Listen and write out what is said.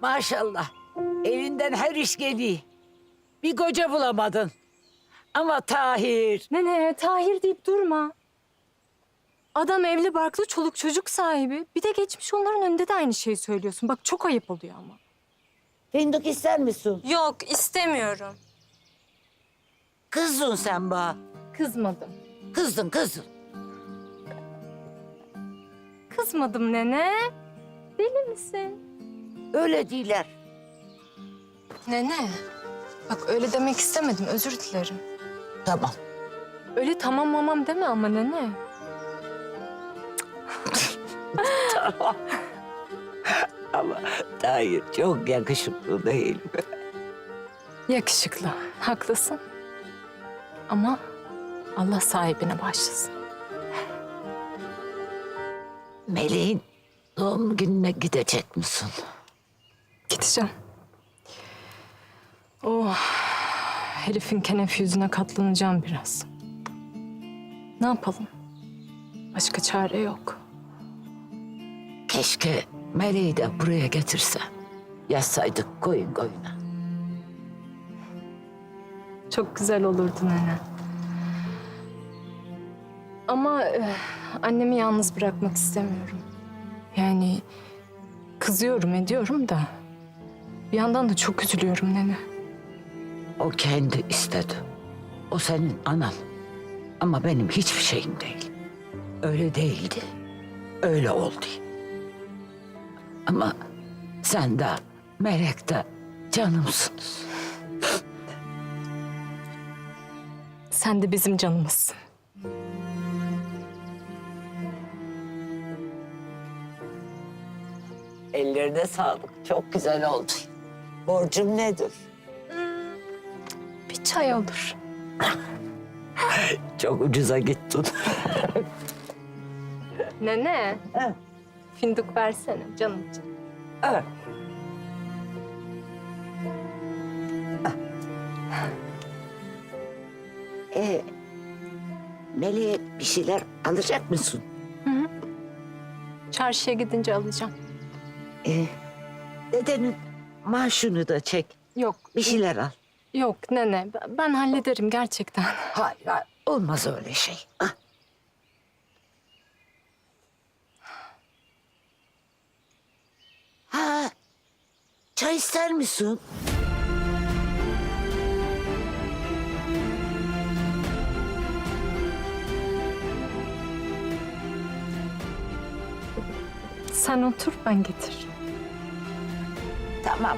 Maşallah. Elinden her iş geliyor. Bir koca bulamadın. Ama Tahir. Nene Tahir deyip durma. Adam evli barklı çoluk çocuk sahibi. Bir de geçmiş onların önünde de aynı şeyi söylüyorsun. Bak çok ayıp oluyor ama. Fındık ister misin? Yok istemiyorum. Kızdın sen bana. Kızmadım. Kızdın kızdın. Kızmadım nene. Deli misin? Öyle değiller. Nene. Bak öyle demek istemedim. Özür dilerim. Tamam. Öyle tamam mamam deme ama nene. Tamam. Ama Tahir çok yakışıklı değil mi? Yakışıklı. Haklısın. Ama Allah sahibine başlasın. Meleğin doğum gününe gidecek misin? Gideceğim. Oh, herifin kenef yüzüne katlanacağım biraz. Ne yapalım? Başka çare yok. Keşke Meleği de buraya getirse. Yazsaydık koyun koyuna. Çok güzel olurdu nene. Ama eh, annemi yalnız bırakmak istemiyorum. Yani kızıyorum ediyorum da bir yandan da çok üzülüyorum nene. O kendi istedi. O senin anan. Ama benim hiçbir şeyim değil. Öyle değildi. Öyle oldu. Ama sen de Melek de canımsınız. Sen de bizim canımızsın. Ellerine sağlık. Çok güzel oldu. Borcum nedir? Bir çay olur. Çok ucuza gittin. Nene. He. Fındık versene canım için. Evet. Ee, Melek'e bir şeyler alacak mısın? Çarşıya gidince alacağım. Ee, dedenin maaşını da çek. Yok. Bir şeyler al. Yok nene. Ben- Ben hallederim gerçekten. Hayır, hayır, olmaz öyle şey. Ah. Ha, çay ister misin? Sen otur ben getir. Tamam,